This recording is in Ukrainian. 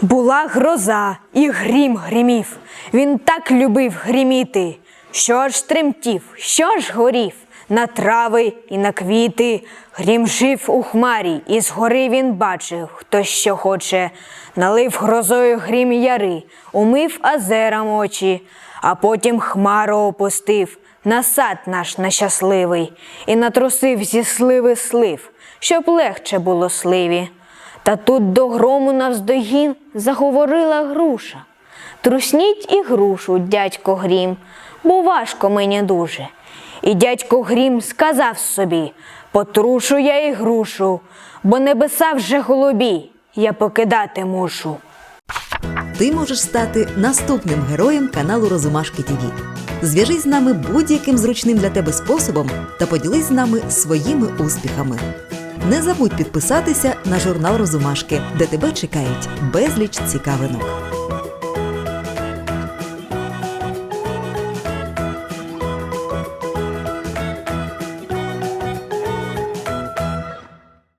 Була гроза, і грім гримів. Він так любив гриміти, що аж тремтів, що аж горів. На трави і на квіти грім жив у хмарі, і згори він бачив, хто що хоче. Налив грозою грім яри, умив азерам очі, а потім хмару опустив на сад наш нещасливий, і натрусив зі сливи слив, щоб легче було сливі. Та тут до грому навздогін заговорила груша. Трусніть і грушу, дядько Грім, бо важко мені дуже. І дядько Грім сказав собі потрушу я і грушу, бо небеса вже голубі, я покидати мушу. Ти можеш стати наступним героєм каналу Розумашки ТІВІ. Зв'яжись з нами будь-яким зручним для тебе способом та поділись з нами своїми успіхами. Не забудь підписатися на журнал Розумашки, де тебе чекають безліч цікавинок.